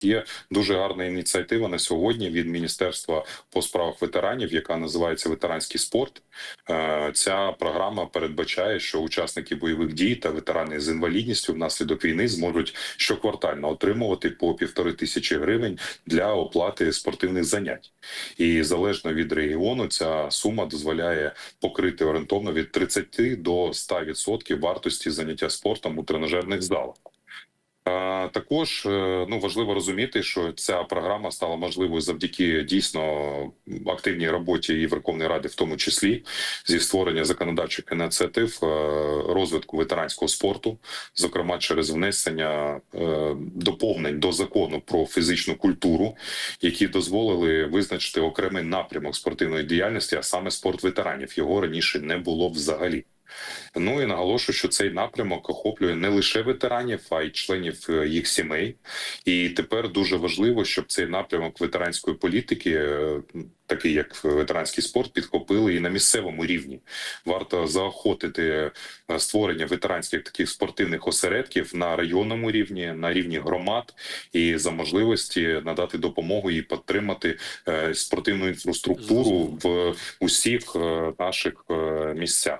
Є дуже гарна ініціатива на сьогодні від Міністерства по справах ветеранів, яка називається ветеранський спорт. Е, Ця програма передбачає, що учасники бойових дій та ветерани з інвалідністю внаслідок війни зможуть щоквартально отримувати по півтори тисячі гривень для оплати спортивних занять. І залежно від регіону, ця сума дозволяє покрити орієнтовно від 30 до 100% вартості заняття спортом у тренажерних залах. Також е, ну важливо розуміти, що ця програма стала можливою завдяки дійсно активній роботі і Верховної Ради, в тому числі зі створення законодавчих ініціатив е, розвитку ветеранського спорту, зокрема через внесення е, доповнень до закону про фізичну культуру, які дозволили визначити окремий напрямок спортивної діяльності, а саме спорт ветеранів. Його раніше не було взагалі. Ну і наголошую, що цей напрямок охоплює не лише ветеранів, а й членів е, їх сімей. І тепер дуже важливо, щоб цей напрямок ветеранської політики, е, такий як ветеранський спорт, підхопили і на місцевому рівні. Варто заохотити е, створення ветеранських таких спортивних осередків на районному рівні, на рівні громад, і за можливості надати допомогу і підтримати спортивну інфраструктуру в усіх наших місцях.